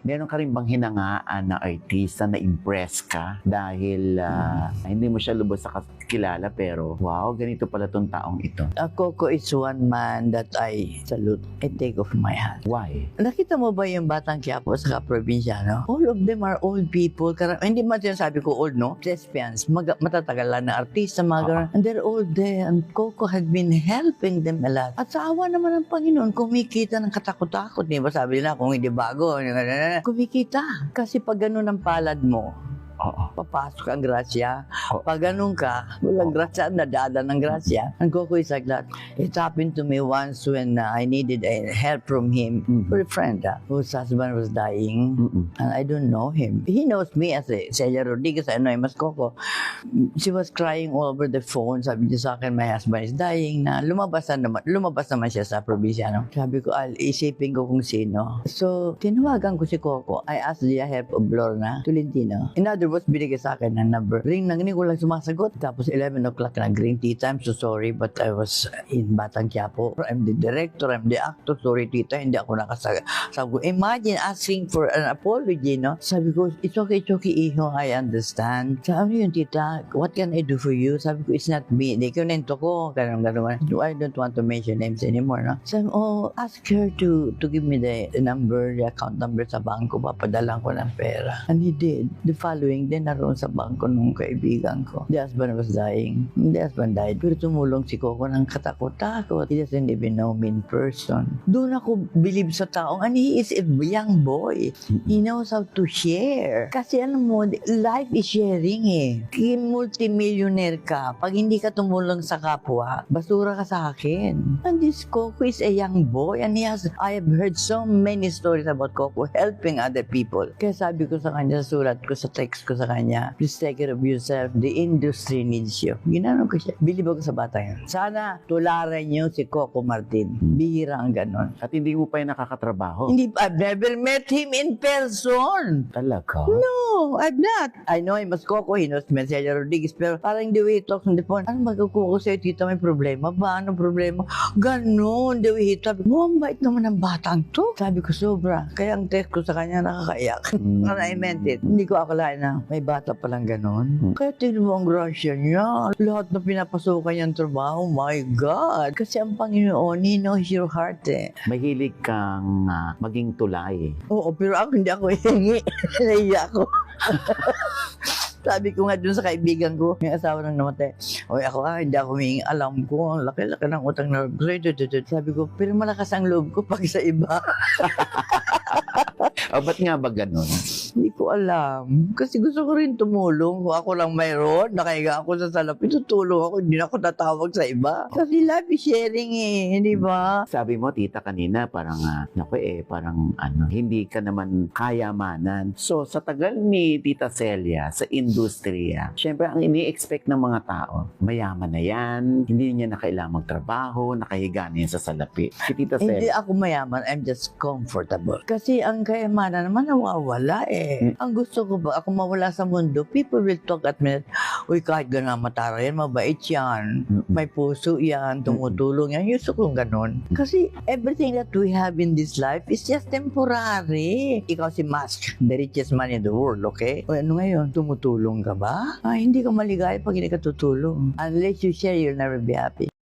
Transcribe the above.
Meron ka rin bang hinangaan na artista na impress ka dahil ah, hindi mo siya lubos sa kilala pero wow, ganito pala tong taong ito. Uh, Coco is one man that I salute and take off my hat. Why? Nakita mo ba yung batang Quiapo sa probinsyano? All of them are old people. Kara- hindi man sinasabi ko old, no? Thespians, mag- matatagal lang na artista, mga ganun. And they're all there. And Coco had been helping them a lot. At sa awa naman ng Panginoon, kumikita ng katakot-takot. Di ba sabi nila, kung hindi bago, kumikita. Kasi pag ganun ang palad mo, Oo. papasok ang grasya. Oh. Pag ganun ka, walang grasya, nadada ng grasya. And Coco is like that. It happened to me once when uh, I needed uh, help from him Mhm. for a friend uh, whose husband was dying. Mm-mm. And I don't know him. He knows me as a Celia Rodriguez. I know him as Coco. She was crying all over the phone. Sabi niya sa akin, my husband is dying na. Lumabas na naman, lumabas naman siya sa probinsya. No? Sabi ko, al isipin ko kung sino. So, tinawagan ko si Coco. I asked the help of Lorna Tolentino. In other words, binigay sa akin ng number. Ring nang hindi ko lang sumasagot. Tapos 11 o'clock nag-ring tita. I'm so sorry but I was in Batang Quiapo. I'm the director, I'm the actor. Sorry tita, hindi ako nakasagot. Sabi ko, imagine asking for an apology, no? Sabi ko, it's okay, it's okay, iho, I understand. Sabi yun, tita, what can I do for you? Sabi ko, it's not me. Hindi ko nento ko. Ganun, ganun. I don't want to mention names anymore, no? Sabi, oh, ask her to to give me the, the number, the account number sa bangko. Papadalan ko ng pera. And he did. The following day, naroon sa bangko nung kaibigan ko. The husband was dying. The husband died. Pero tumulong si Coco ng katakot-takot. He doesn't even know me in person. Doon ako believe sa taong, and he is a young boy. He knows how to share. Kasi ano mo, life is sharing eh. Kung multimillionaire ka, pag hindi ka tumulong sa kapwa, basura ka sa akin. And this Coco is a young boy and he has, I have heard so many stories about Coco helping other people. Kaya sabi ko sa kanya, sa sulat ko, sa text ko sa kanya, please take care of yourself. The industry needs you. Ginano ko siya. Believe ako sa bata yan. Sana tularan niyo si Coco Martin. Bihira ang ganon. At hindi mo pa yung nakakatrabaho. Hindi, I've never met him in person. Talaga? No, I've not. I know him as Coco, he knows me as Celia Rodriguez, pero parang the way he talks on the phone, ano magkukuha ko sa'yo, tita, may problema ba? Ano problema? Ganon, the way he talks. Ang bait naman ng batang to. Sabi ko, sobra. Kaya ang text ko sa kanya, nakakaiyak. Mm. And I meant it. Hindi ko akalain na may bata palang ganon. Hmm. Kaya tignan mo ang grasya niya. Lahat na pinapasukan niyang trabaho, my God. Kasi ang Panginoon, He knows your heart eh. Mahilig kang ah, maging tulay. Oo, pero ako hindi ako hingi. Nahiya ako. Sabi ko nga dun sa kaibigan ko, may asawa nang namatay. Oy, ako ah, hindi ako humingi. Alam ko, ang laki-laki ng utang na loob. Sabi ko, pero malakas ang loob ko pag sa iba. O, ba't nga ba ganun? hindi ko alam. Kasi gusto ko rin tumulong. Kung ako lang mayroon, nakahiga ako sa salapi, tutulong ako. Hindi na ako tatawag sa iba. Kasi life is sharing eh, di ba? Sabi mo, tita, kanina, parang, uh, naku eh, parang, ano, hindi ka naman kayamanan. So, sa tagal ni Tita Celia, sa industriya, syempre, ang ini-expect ng mga tao, mayaman na yan, hindi niya na kailangang magtrabaho, nakahiga na yan sa salapi. Si Tita Hindi Celia, ako mayaman, I'm just comfortable. Kasi ang kayamanan naman nawawala eh. Ang gusto ko ba, ako mawala sa mundo, people will talk at me, uy, kahit gano'n matara yan, mabait yan. May puso yan, tumutulong yan. Gusto ko ganun. Kasi everything that we have in this life is just temporary. Ikaw si Musk, the richest man in the world, okay? O ano ngayon, tumutulong ka ba? Ah, hindi ka maligaya pag hindi ka tutulong. Unless you share, you'll never be happy.